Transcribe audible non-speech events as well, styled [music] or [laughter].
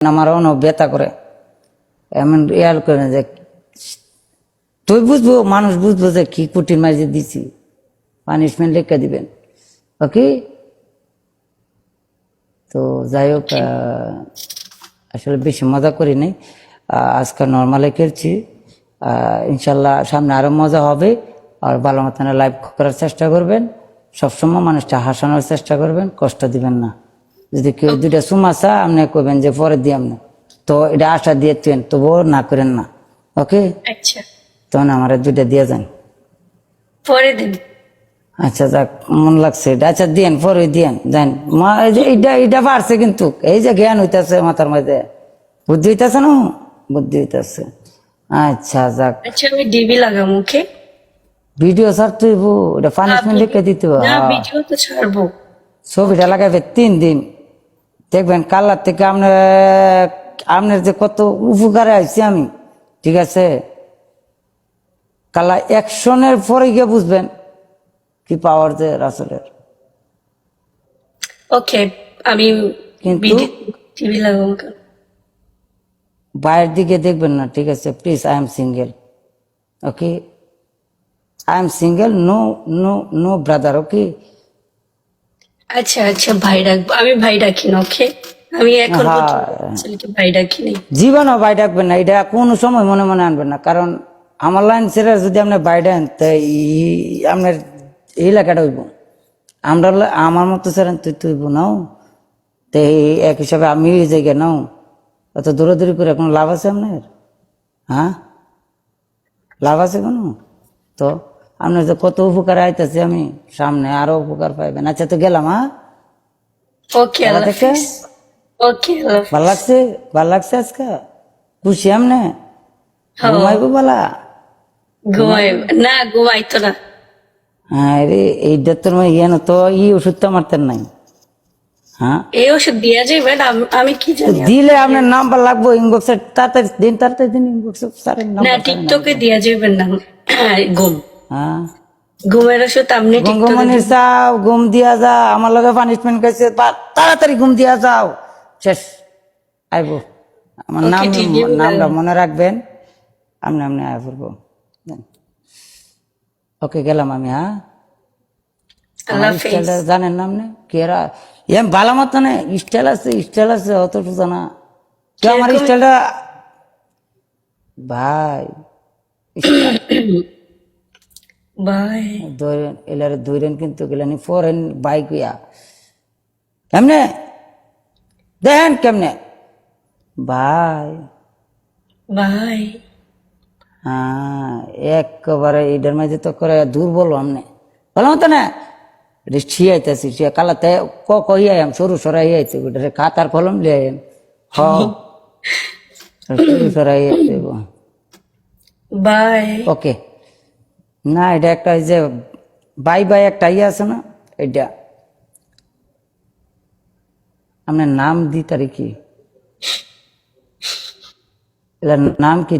আমার অনেক ব্যথা করে। এমন ইয়াল করে যে, তুই বুঝব, মানুষ বুঝব যে কি কুটির মাঝে দিছি। পানিশমেন্ট লিখে দিবেন। ওকে তো যাই হোক আসলে বেশি মজা করি নাই। আজকে নর্মালে খেলছি। ইনশাল্লাহ সামনে আরও মজা হবে। আর ভালো মতন লাইভ করার চেষ্টা করবেন। সবসময় মানুষটা হাসানোর চেষ্টা করবেন, কষ্ট দিবেন না। যদি কেউ দুইটা সুমাসা আপনি কবেন যে পরে দিয়ে আপনি তো এটা আশা দিয়েছেন তবুও না করেন না। ওকে? আচ্ছা। তখন আমার দুইটা দিয়ে যান। পরে দিন। আচ্ছা যাক মন লাগছে। এটা আচ্ছা দিয়েন পরে দিয়েন যান। মা এইটা এইটা পারছে কিন্তু। এই যে জ্ঞান হইতাছে মাথার মধ্যে। বুদ্ধি হইতাছে না? বুদ্ধি হইতাছে। আচ্ছা যাক। আচ্ছা আমি ডিবি লাগাম মুখে। ভিডিও ছাড়তে হইব এটা পানিশমেন্ট লিখে দিতে হবে। ভিডিও তো ছাড়বো। ছবিটা লাগাবে তিন দিন। দেখবেন কালার থেকে আপনার আপনার যে কত উপকারে আইছি আমি ঠিক আছে? কালা অ্যাকশনের পরে গিয়ে বুঝবেন কি পাওয়ার যে রাসলের। ওকে আমি কিন্তু-? বাইরের দিকে দেখবেন না ঠিক আছে? Please I am single okay I am single no no no brother okay আচ্ছা আচ্ছা ভাই ডাকবো আমি ভাই ডাকি না ওকে আমি এখন হ্যাঁ। ছেলেকে ভাই ডাকি নাই। জীবনও বাই ডাকবেন না এটা কোনো সময় মনে মনে আনবেন না কারণ আমার লাইন ছেড়ে যদি আপনি বাই ডান তো আপনার এই এলাকাটা হইব। আমরা আমার মতো ছেড়েন তুই তুই নাও তো এই এক হিসাবে আমি এই জায়গায় নাও অত দূরাদূরি করে কোনো লাভ আছে আপনার? হ্যাঁ? লাভ আছে কোনো? তো? আপনার যে কত উপকার আইতেছে আমি সামনে আরও উপকার পাইবেন। আচ্ছা তো গেলাম হ্যাঁ? ওকে ওকে ভালো লাগছে? ভালো লাগছে আজকে? খুশি আমনে? হ্যাঁ। ঘুমাইবো বলা? ঘুমাই না ঘুমাই তো না। হ্যাঁ রে এইটা তোর মানে ইয়ে না তো ওষুধটা মারতেন নাই। হ্যাঁ? এই ওষুধ দিয়া যাবে না আমি- কি জানি দিলে আপনার নাম্বার লাগবো ইনবক্সে তাড়াতাড়ি দিন তাড়াতাড়ি দিন ইনবক্সে না টিকটকে দিয়া যাবে না। [coughs] ঘুম। হ্যাঁ। ঘুমের ওষুধ আপনি টিকটকে গঙ্গমণির চাও ঘুম দিয়া যা আমার লগে পানিশমেন্ট খাইছে তাড়াতাড়ি ঘুম দিয়া যাও। শেষ আইবো। আমার নাম নামটা মনে রাখবেন। আমনে আমনে আয় পড়ব। ওকে গেলাম আমি হ্যাঁ। জানেন না আপনি? কেরা এম ভালো মতো না স্টাইল আছে স্টাইল আছে অত জানা। কে আমার স্টাইলটা ভাই ধরেন এলারে ধরেন কিন্তু গেলেন ফরেন বাইক ইয়া কেমনে? দেখেন কেমনে? ভাই বাই হ্যাঁ একেবারে এটার মাঝে তো করে দুর্বল আমনে। বলো মতো না? এটা শিয়াইতেছি শিয়া কালাতে ক কইয়াম সরু সরাই আইতে ওটারে খাতার কলম লিয়ে আইম হ। [laughs] সরু সরাই আইতে বাই ওকে না, এটা একটা ওই যে বাই বাই একটা ইয়ে আছে না, এটা। আপনার নাম দি তারি কি? এটার নাম কি